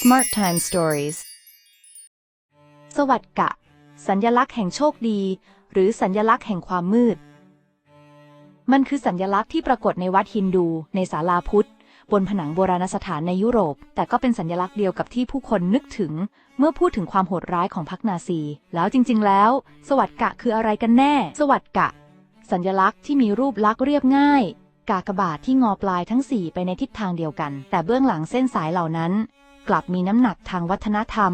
Smart Time Stories สวัสดกะ สัญญลักษณ์แห่งโชคดี หรือสัญญลักษณ์แห่งความมืด มันคือสัญญลักษณ์ที่ปรากฏในวัดฮินดู ในศาลาพุทธ บนผนังโบราณสถานในยุโรป แต่ก็เป็นสัญลักษณ์เดียวกับที่ผู้คนนึกถึง เมื่อพูดถึงความโหดร้ายของพรรคนาซี แล้วจริง ๆ แล้ว สวัสดกะคืออะไรกันแน่ สวัสดกะ สัญลักษณ์ที่มีรูปลักษณ์เรียบง่ายกากบาทที่งอปลายทั้งสี่ไปในทิศทางเดียวกัน แต่เบื้องหลังเส้นสายเหล่านั้น กลับมีน้ำหนักทางวัฒนธรรม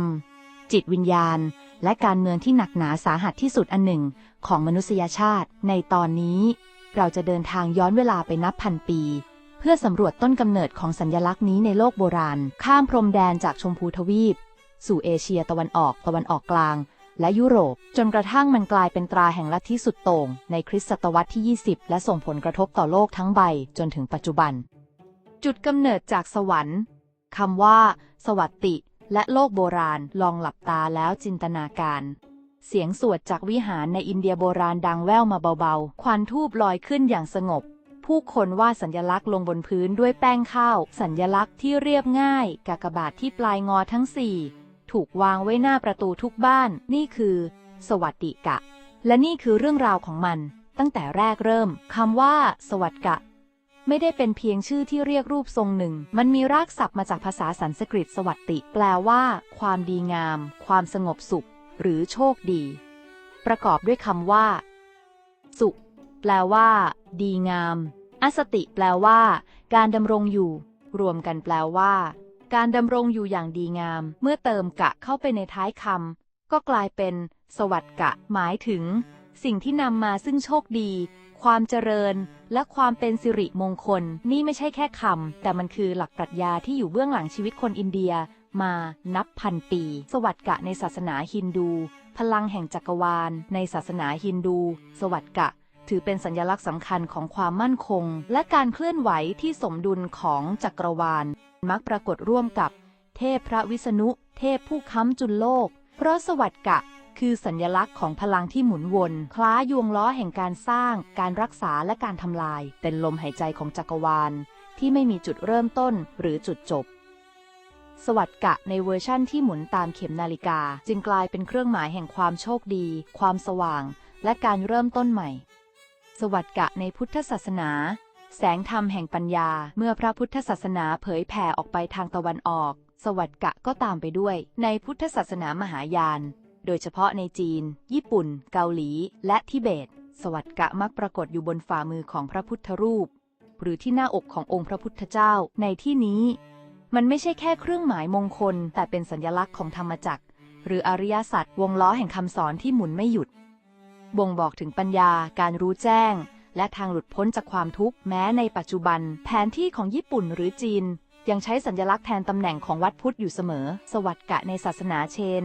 จิตวิญญาณ และการเมืองที่หนักหนาสาหัสที่สุดอันหนึ่งของมนุษยชาติ ในตอนนี้ เราจะเดินทางย้อนเวลาไปนับพันปี เพื่อสำรวจต้นกำเนิดของสัญญลักษณ์นี้ในโลกโบราณ ข้ามพรมแดนจากชมพูทวีป สู่เอเชียตะวันออกตะวันออกกลาง และยุโรป จนกระทั่งมันกลายเป็นตราแห่งลัทธิสุดโต่งในคริสตศตวรรษที่ 20 และส่งผลกระทบต่อโลกทั้งใบจนถึงปัจจุบัน จุดกำเนิดจากสวรรค์คำว่า สวัสติ และโลกโบราณลองหลับตาแล้วจินตนาการ เสียงสวดจากวิหารในอินเดียโบราณดังแว่วมาเบาๆ ควันทูบลอยขึ้นอย่างสงบ ผู้คนวาดสัญลักษณ์ลงบนพื้นด้วยแป้งข้าว สัญลักษณ์ที่เรียบง่าย กากบาทที่ปลายงอทั้งสี่ถูกวางไว้หน้าประตูทุกบ้าน นี่คือ สวัสดิกะ และนี่คือเรื่องราวของมัน ตั้งแต่แรกเริ่มคำว่า สวัสดกะ ไม่ได้เป็นเพียงชื่อที่เรียกรูปทรงหนึ่ง มันมีรากศัพท์มาจากภาษาสันสกฤตสวัสติ แปลว่า ความดีงาม ความสงบสุข หรือโชคดี ประกอบด้วยคำว่า สุข แปลว่า ดีงาม อสติ แปลว่า การดำรงอยู่ รวมกันแปลว่า การดำรงอยู่อย่างดีงาม เมื่อเติมกะเข้าไปในท้ายคำก็กลายเป็น สวัสดกะ หมายถึง สิ่งที่นำมาซึ่งโชคดี ความเจริญ และความเป็นสิริมงคล นี่ไม่ใช่แค่คำ แต่มันคือหลักปรัชญาที่อยู่เบื้องหลังชีวิตคนอินเดียมานับพันปี สวัสดกะในศาสนาฮินดู พลังแห่งจักรวาล ในศาสนาฮินดู สวัสดกะ ถือเป็นสัญลักษณ์สำคัญของความมั่นคง และการเคลื่อนไหวที่สมดุลของจักรวาล มักปรากฏร่วมกับ เทพพระวิษณุ เทพผู้ค้ำจุลโลก เพราะสวัสดกะ คือสัญลักษณ์ของพลังที่หมุนวน คล้ายยวงล้อแห่งการสร้าง การรักษาและการทำลาย เป็นลมหายใจของจักรวาล ที่ไม่มีจุดเริ่มต้นหรือจุดจบ สวัสดกะในเวอร์ชั่นที่หมุนตามเข็มนาฬิกา จึงกลายเป็นเครื่องหมายแห่งความโชคดี ความสว่าง และการเริ่มต้นใหม่ สวัสดกะในพุทธศาสนาแสงธรรมแห่งปัญญา เมื่อพระพุทธศาสนาเผยแผ่ออกไปทางตะวันออก สวัสดกะก็ตามไปด้วย ในพุทธศาสนามหายาน โดยเฉพาะในจีน ญี่ปุ่น เกาหลี และทิเบต สวัสดกะมักปรากฏอยู่บนฝ่ามือของพระพุทธรูป หรือที่หน้าอกขององค์พระพุทธเจ้า ในที่นี้ มันไม่ใช่แค่เครื่องหมายมงคล แต่เป็นสัญลักษณ์ของธรรมจักร หรืออริยสัจวงล้อแห่งคำสอนที่หมุนไม่หยุด บ่งบอกถึงปัญญา การรู้แจ้ง และทางหลุดพ้นจากความทุกข์แม้ในปัจจุบัน แผนที่ของญี่ปุ่นหรือจีน ยังใช้สัญลักษณ์แทนตำแหน่งของวัดพุทธอยู่เสมอ สวัสดกะในศาสนาเชน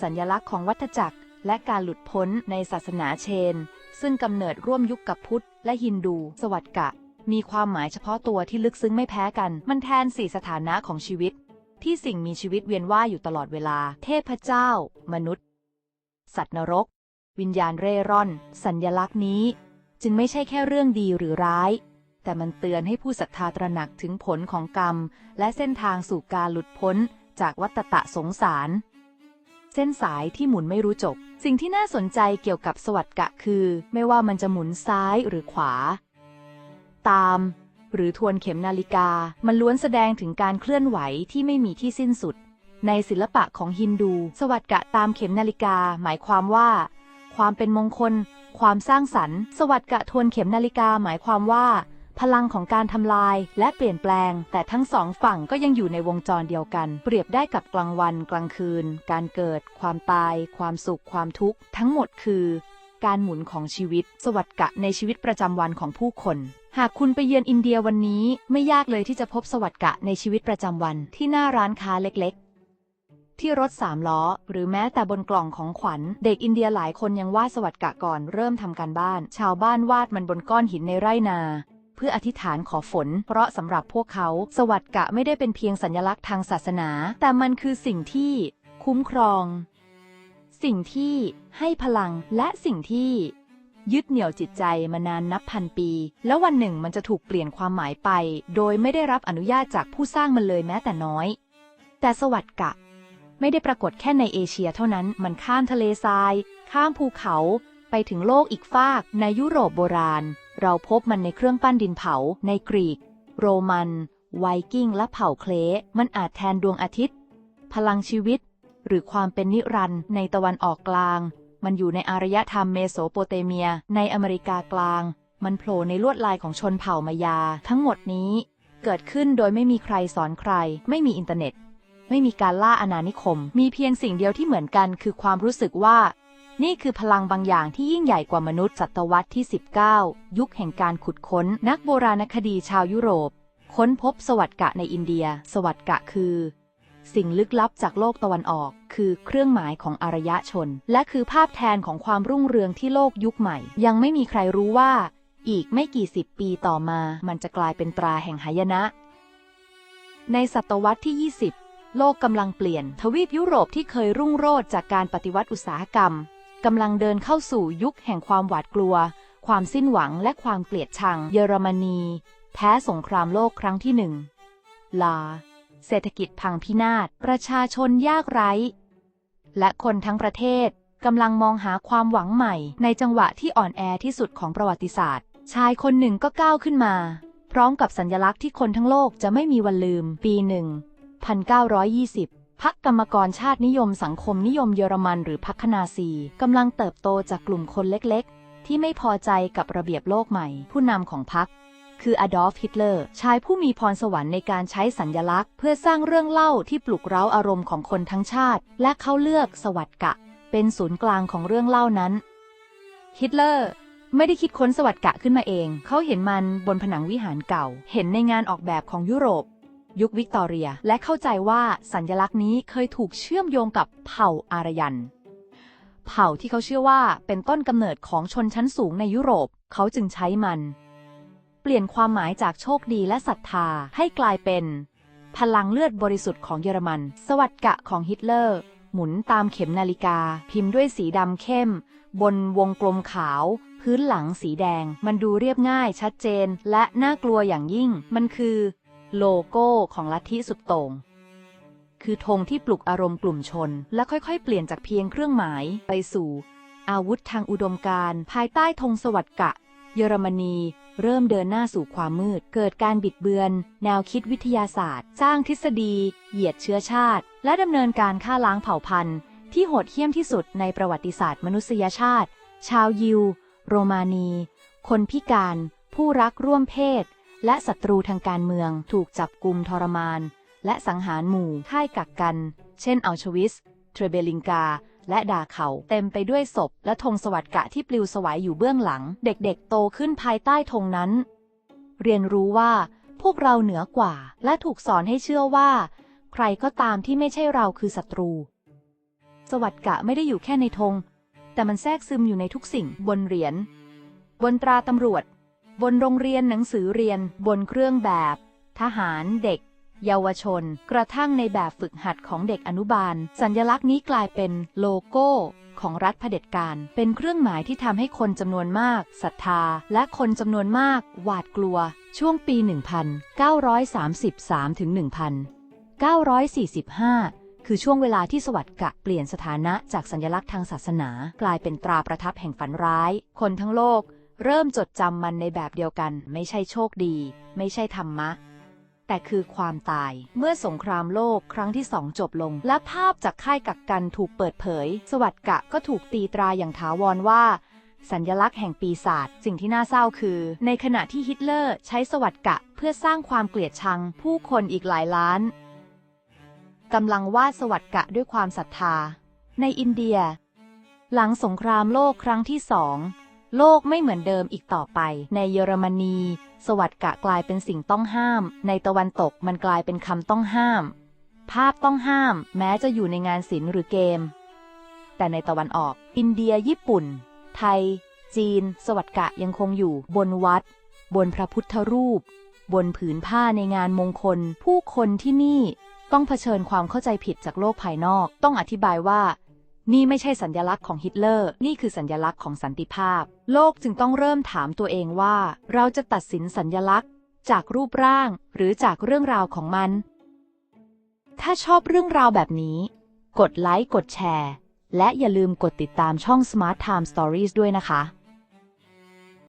สัญลักษณ์ของวัฏจักร และการหลุดพ้นในศาสนาเชน ซึ่งกำเนิดร่วมยุคกับพุทธ และฮินดู สวัสดกะ มีความหมายเฉพาะตัวที่ลึกซึ้งไม่แพ้กัน มันแทนสี่สถานะของชีวิต ที่สิ่งมีชีวิตเวียนว่ายอยู่ตลอดเวลา เทพเจ้า มนุษย์ สัตว์นรก วิญญาณเร่ร่อน สัญญลักษณ์นี้ จึงไม่ใช่แค่เรื่องดีหรือร้ายแต่มันเตือนให้ผู้ศรัทธาตระหนักถึงผลของกรรม และเส้นทางสู่การหลุดพ้นจากวัฏฏะสงสาร เส้นสายที่หมุนไม่รู้จบ สิ่งที่น่าสนใจเกี่ยวกับสวัสดกะคือ ไม่ว่ามันจะหมุนซ้ายหรือขวา ตาม หรือทวนเข็มนาฬิกา มันล้วนแสดงถึงการเคลื่อนไหวที่ไม่มีที่สิ้นสุด ในศิลปะของฮินดู สวัสดกะตามเข็มนาฬิกา หมายความว่า ความเป็นมงคล ความสร้างสรรค์ สวัสดกะทวนเข็มนาฬิกาหมายความว่า พลังของการทำลายและเปลี่ยนแปลง แต่ทั้งสองฝั่งก็ยังอยู่ในวงจรเดียวกัน เปรียบได้กับกลางวันกลางคืน การเกิด ความตาย ความสุข ความทุกข์ ทั้งหมดคือ การหมุนของชีวิต สวัสดกะในชีวิตประจำวันของผู้คน หากคุณไปเยือนอินเดียวันนี้ ไม่ยากเลยที่จะพบสวัสดกะในชีวิตประจำวันที่หน้าร้านค้าเล็กๆที่รถสามล้อ หรือแม้แต่บนกล่องของขวัญ เด็กอินเดียหลายคนยังวาดสวัสดกะก่อนเริ่มทำการบ้าน ชาวบ้านวาดมันบนก้อนหินในไร่นา พื่ออธิษฐานขอฝน เพราะสำหรับพวกเขา สวัสดกะไม่ได้เป็นเพียงสัญลักษณ์ทางศาสนา แต่มันคือสิ่งที่คุ้มครอง สิ่งที่ให้พลังและสิ่งที่ ยึดเหนี่ยวจิตใจมานานนับพันปี แล้ววันหนึ่งมันจะถูกเปลี่ยนความหมายไป โดยไม่ได้รับอนุญาตจากผู้สร้างมันเลยแม้แต่น้อย แต่สวัสดกะ ไม่ได้ปรากฏแค่ในเอเชียเท่านั้นมันข้ามทะเลทราย ข้ามภูเขา ไปถึงโลกอีกฟากในยุโรปโบราณ เราพบมันในเครื่องปั้นดินเผา ในกรีก โรมัน ไวกิ้ง และเผ่าเคลต์มันอาจแทนดวงอาทิตย์ พลังชีวิต หรือความเป็นนิรันดร์ในตะวันออกกลาง มันอยู่ในอารยธรรมเมโสโปเตเมีย ในอเมริกากลาง มันโผล่ในลวดลายของชนเผ่ามายา ทั้งหมดนี้เกิดขึ้นโดยไม่มีใครสอนใคร ไม่มีอินเทอร์เน็ต ไม่มีการล่าอาณานิคม มีเพียงสิ่งเดียวที่เหมือนกันคือความรู้สึกว่า นี่คือพลังบางอย่างที่ยิ่งใหญ่กว่ามนุษย์ศตวรรษที่ 19 ยุคแห่งการขุดค้น นักโบราณคดีชาวยุโรป ค้นพบสวัสดกะในอินเดีย สวัสดกะคือ สิ่งลึกลับจากโลกตะวันออก คือเครื่องหมายของอารยชน และคือภาพแทนของความรุ่งเรืองที่โลกยุคใหม่ ยังไม่มีใครรู้ว่า อีกไม่กี่สิบปีต่อมา มันจะกลายเป็นตราแห่งหายนะ ในศตวรรษที่ 20 โลกกำลังเปลี่ยน ทวีปยุโรปที่เคยรุ่งโรจน์จากการปฏิวัติอุตสาหกรรม กำลังเดินเข้าสู่ยุคแห่งความหวาดกลัว ความสิ้นหวังและความเกลียดชัง เยอรมนี แพ้สงครามโลกครั้งที่หนึ่ง ลา เศรษฐกิจพังพินาศ ประชาชนยากไร้ และคนทั้งประเทศกำลังมองหาความหวังใหม่ ในจังหวะที่อ่อนแอที่สุดของประวัติศาสตร์ ชายคนหนึ่งก็ก้าวขึ้นมา พร้อมกับสัญลักษณ์ที่คนทั้งโลกจะไม่มีวันลืม ปีหนึ่ง1920 พรรคกรรมกรชาตินิยมสังคมนิยมเยอรมันหรือพรรคนาซีกำลังเติบโตจากกลุ่มคนเล็กๆ ที่ไม่พอใจกับระเบียบโลกใหม่ ผู้นำของพรรคคืออดอล์ฟฮิตเลอร์ชายผู้มีพรสวรรค์ในการใช้สัญญลักษณ์ เพื่อสร้างเรื่องเล่าที่ปลุกเร้าอารมณ์ของคนทั้งชาติ และเขาเลือกสวัสดกะ เป็นศูนย์กลางของเรื่องเล่านั้นฮิตเลอร์ไม่ได้คิดค้นสวัสดกะขึ้นมาเอง เขาเห็นมันบนผนังวิหารเก่า เห็นในงานออกแบบของยุโรป ยุควิกตอเรีย และเข้าใจว่าสัญลักษณ์นี้เคยถูกเชื่อมโยงกับเผ่าอารยัน เผ่าที่เขาเชื่อว่าเป็นต้นกำเนิดของชนชั้นสูงในยุโรป เขาจึงใช้มัน เปลี่ยนความหมายจากโชคดีและศรัทธาให้กลายเป็น พลังเลือดบริสุทธิ์ของเยอรมัน สวัสดกะของฮิตเลอร์ หมุนตามเข็มนาฬิกา พิมพ์ด้วยสีดำเข้ม บนวงกลมขาวพื้นหลังสีแดง มันดูเรียบง่ายชัดเจน และน่ากลัวอย่างยิ่ง มันคือ โลโก้ของลัทธิสุดโต่งคือธงที่ปลุกอารมณ์กลุ่มชน และค่อยๆ เปลี่ยนจากเพียงเครื่องหมายไปสู่ อาวุธทางอุดมการณ์ภายใต้ธงสวัสดกะ เยอรมนี เริ่มเดินหน้าสู่ความมืด เกิดการบิดเบือน แนวคิดวิทยาศาสตร์ สร้างทฤษฎี เหยียดเชื้อชาติ และดำเนินการฆ่าล้างเผ่าพันธุ์ ที่โหดเหี้ยมที่สุดในประวัติศาสตร์มนุษยชาติ ชาวยิว โรมานี คนพิการ ผู้รักร่วมเพศ และศัตรูทางการเมืองถูกจับกลุมทรมาน และสังหารหมู่ค่ายกักกัน เช่นอัลชวิส เทรเบลิงกา และดาเขาเต็มไปด้วยศพ และธงสวัสดิกะที่ปลิวสวายอยู่เบื้องหลัง เด็กๆ โตขึ้นภายใต้ธงนั้น เรียนรู้ว่า พวกเราเหนือกว่า และถูกสอนให้เชื่อว่า ใครก็ตามที่ไม่ใช่เราคือศัตรู สวัสดิกะไม่ได้อยู่แค่ในธงแต่มันแทรกซึมอยู่ในทุกสิ่งบนเหรียญบนตราตำรวจ บนโรงเรียนหนังสือเรียน บนเครื่องแบบ ทหารเด็ก เยาวชน กระทั่งในแบบฝึกหัดของเด็กอนุบาล สัญลักษณ์นี้กลายเป็นโลโก้ของรัฐเผด็จการ เป็นเครื่องหมายที่ทำให้คนจำนวนมากศรัทธา และคนจำนวนมาก หวาดกลัว ช่วงปี 1933ถึง1945 คือช่วงเวลาที่สวัสดกะเปลี่ยนสถานะจากสัญลักษณ์ทางศาสนา กลายเป็นตราประทับแห่งฝันร้าย คนทั้งโลก เริ่มจดจำมันในแบบเดียวกัน ไม่ใช่โชคดี ไม่ใช่ธรรมะ แต่คือความตาย เมื่อสงครามโลกครั้งที่สองจบลง และภาพจากค่ายกักกันถูกเปิดเผย สวัสดกะก็ถูกตีตราอย่างถาวรว่า สัญลักษณ์แห่งปีศาจสิ่งที่น่าเศร้าคือ ในขณะที่ฮิตเลอร์ใช้สวัสดกะเพื่อสร้างความเกลียดชัง ผู้คนอีกหลายล้านกำลังวาดสวัสดกะด้วยความศรัทธา ในอินเดีย หลังสงครามโลกครั้งที่สอง โลกไม่เหมือนเดิมอีกต่อไป ในเยอรมนี สวัสดกะกลายเป็นสิ่งต้องห้าม ในตะวันตกมันกลายเป็นคำต้องห้าม ภาพต้องห้าม แม้จะอยู่ในงานศิลป์หรือเกม แต่ในตะวันออก อินเดียญี่ปุ่น ไทย จีน สวัสดกะยังคงอยู่ บนวัด บนพระพุทธรูป บนผืนผ้าในงานมงคล ผู้คนที่นี่ต้องเผชิญความเข้าใจผิดจากโลกภายนอก ต้องอธิบายว่า นี่ไม่ใช่สัญลักษณ์ของฮิตเลอร์ นี่คือสัญลักษณ์ของสันติภาพ โลกจึงต้องเริ่มถามตัวเองว่า เราจะตัดสินสัญลักษณ์ จากรูปร่างหรือจากเรื่องราวของมัน ถ้าชอบเรื่องราวแบบนี้ กดไลค์ กดแชร์ และอย่าลืมกดติดตามช่อง Smart Time Stories ด้วยนะคะ